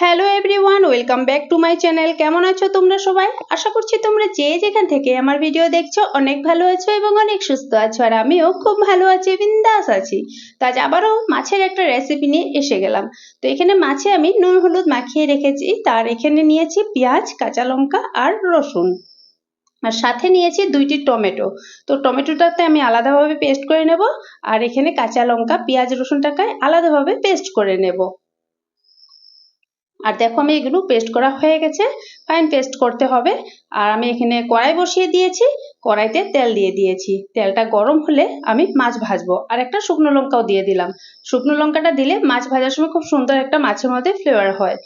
Hello everyone welcome back to my channel কেমন আছো তোমরা সবাই? আশা করছি তোমরা যে যেখান থেকে আমার ভিডিও দেখছ অনেক ভালো আছো এবং অনেক সুস্থ আছো, আর আমিও খুব ভালো আছি, বিন্দাস আছি। তো আজ আবারও মাছের একটা রেসিপি নিয়ে এসে গেলাম। তো এখানে মাছে আমি নুন হলুদ মাখিয়ে রেখেছি, তার এখানে নিয়েছি পেঁয়াজ, কাঁচা লঙ্কা আর রসুন। আর সাথে নিয়েছি দুইটি টমেটো। তো টমেটোটাতে আমি আলাদাভাবে পেস্ট করে নেব, আর এখানে কাঁচা লঙ্কা, পেঁয়াজ, রসুনটাকে আলাদাভাবে পেস্ট করে নেব। আর দেখো আমি এগুলো পেস্ট করা হয়ে গেছে। ফাইন পেস্ট করতে হবে। আর আমি এখানে কড়াই বসিয়ে দিয়েছি। কড়াইতে তেল দিয়ে দিয়েছি। তেলটা গরম হলে আমি মাছ ভাজবো। আর একটা শুকনো লঙ্কাও দিয়ে দিলাম। শুকনো লঙ্কাটা দিলে মাছ ভাজার সময় খুব সুন্দর একটা মাছের মধ্যে ফ্লেভার হয়।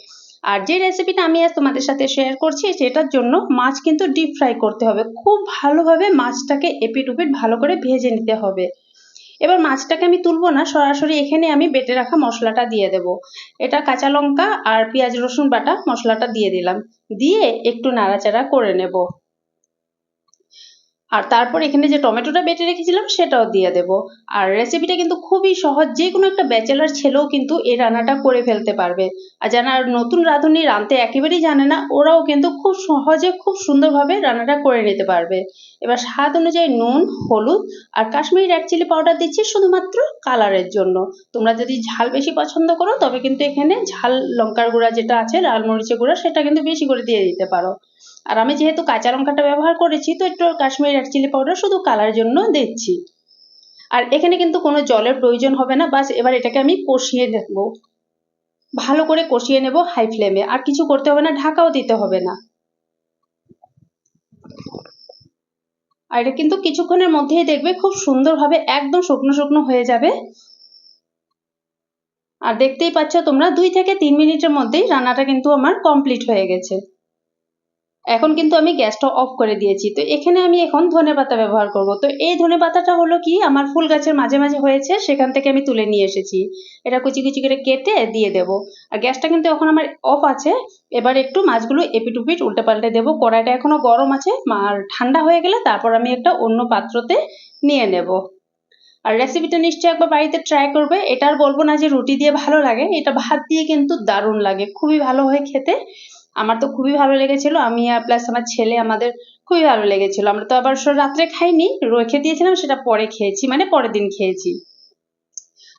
আর যে রেসিপিটা আমি আজ তোমাদের সাথে শেয়ার করছি, সেটার জন্য মাছ কিন্তু ডিপ ফ্রাই করতে হবে। খুব ভালোভাবে মাছটাকে এপিট উপিট ভালো করে ভেজে নিতে হবে। এবার মাছটাকে আমি তুলবো না, সরাসরি এখানে আমি বেটে রাখা মশলাটা দিয়ে দেব। এটা কাঁচা লঙ্কা আর পেঁয়াজ রসুন বাটা মশলাটা দিয়ে দিলাম। দিয়ে একটু নাড়াচাড়া করে নেব। আর তারপর এখানে যে টমেটোটা বেটে রেখেছিলাম সেটাও দিয়ে দেব। আর রেসিপিটা কিন্তু খুবই সহজ যে কোনো একটা ব্যাচেলার ছেলেও কিন্তু এই রান্নাটা করে ফেলতে পারবে। আর যারা নতুন রাঁধুনি রাঁধতে একেবারেই জানে না, ওরাও কিন্তু খুব সহজে, খুব সুন্দরভাবে রান্নাটা করে নিতে পারবে। এবার স্বাদ অনুযায়ী নুন, হলুদ আর কাশ্মীরি রেড চিলি পাউডার দিচ্ছি শুধুমাত্র কালারের জন্য। তোমরা যদি ঝাল বেশি পছন্দ করো, তবে কিন্তু এখানে ঝাল, লঙ্কার গুঁড়া যেটা আছে, লাল মরিচের গুঁড়া, সেটা কিন্তু বেশি করে দিয়ে দিতে পারো। আর আমি যেহেতু কাঁচা লঙ্কাটা ব্যবহার করেছি, তো একটু কাশ্মীরি রেড চিলি পাউডার শুধু কালার জন্য দিচ্ছি। আর এখানে কিন্তু কোনো জলের প্রয়োজন হবে না, বাস এবার এটাকে আমি কষিয়ে নেব। ভালো করে কষিয়ে নেব হাই ফ্লেমে আর কিছু করতে হবে না, ঢাকাও দিতে হবে না। আর এটা কিন্তু কিছুক্ষণের মধ্যেই দেখবে খুব সুন্দরভাবে একদম শুকনো শুকনো হয়ে যাবে। আর দেখতেই পাচ্ছ তোমরা, দুই থেকে তিন মিনিটের মধ্যেই রান্নাটা কিন্তু আমার কমপ্লিট হয়ে গেছে। এখন কিন্তু আমি গ্যাসটা অফ করে দিয়েছি। তো এখানে আমি এখন ধনে পাতা ব্যবহার করব। তো এই ধনে পাতাটা হলো কি, আমার ফুল গাছের মাঝে মাঝে হয়েছে, সেখান থেকে আমি তুলে নিয়ে এসেছি। এটা কুচি কুচি করে কেটে দিয়ে দেব। আর গ্যাসটা কিন্তু এখন আমার অফ আছে। এবার একটু মাছগুলো এপিট উপিট উল্টে পাল্টে দেবো। কড়াইটা এখনও গরম আছে আর ঠান্ডা হয়ে গেলে তারপর আমি একটা অন্য পাত্রতে নিয়ে নেব। আর রেসিপিটা নিশ্চয়ই একবার বাড়িতে ট্রাই করবে। এটা আর বলব না যে রুটি দিয়ে ভালো লাগে, এটা ভাত দিয়ে কিন্তু দারুণ লাগে। খুবই ভালো হয় খেতে। আমার তো খুবই ভালো লেগেছিল। আমি আর প্লাস আমার ছেলে আমাদের খুবই ভালো লেগেছিল। আমরা তো আবার রাত্রে খাইনি, রেখে দিয়েছিলাম, সেটা পরে খেয়েছি মানে পরের দিন খেয়েছি।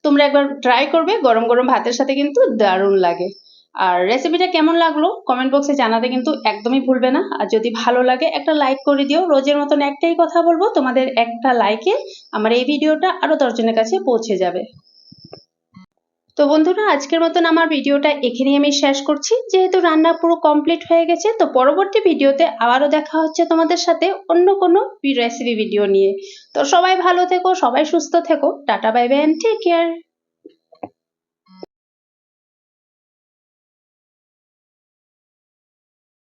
তোমরা একবার ট্রাই করবে, গরম গরম ভাতের সাথে কিন্তু দারুণ লাগে। আর রেসিপিটা কেমন লাগল কমেন্ট বক্সে জানাতে কিন্তু একদমই ভুলবে না। আর যদি ভালো লাগে, একটা লাইক করে দিও। রোজের মতন একটাই কথা বলব, তোমাদের একটা লাইকে আমার এই ভিডিওটা আরও দশজনের কাছে পৌঁছে যাবে। তো বন্ধুরা, আজকের মতন আমার ভিডিওটা এখানেই আমি শেষ করছি। যেহেতু রান্না পুরো কমপ্লিট হয়ে গেছে, তো পরবর্তী ভিডিওতে আবারও দেখা হচ্ছে তোমাদের সাথে অন্য কোনো রেসিপি ভিডিও নিয়ে। তো সবাই ভালো থেকো, সবাই সুস্থ থেকো। Tata bye bye and take care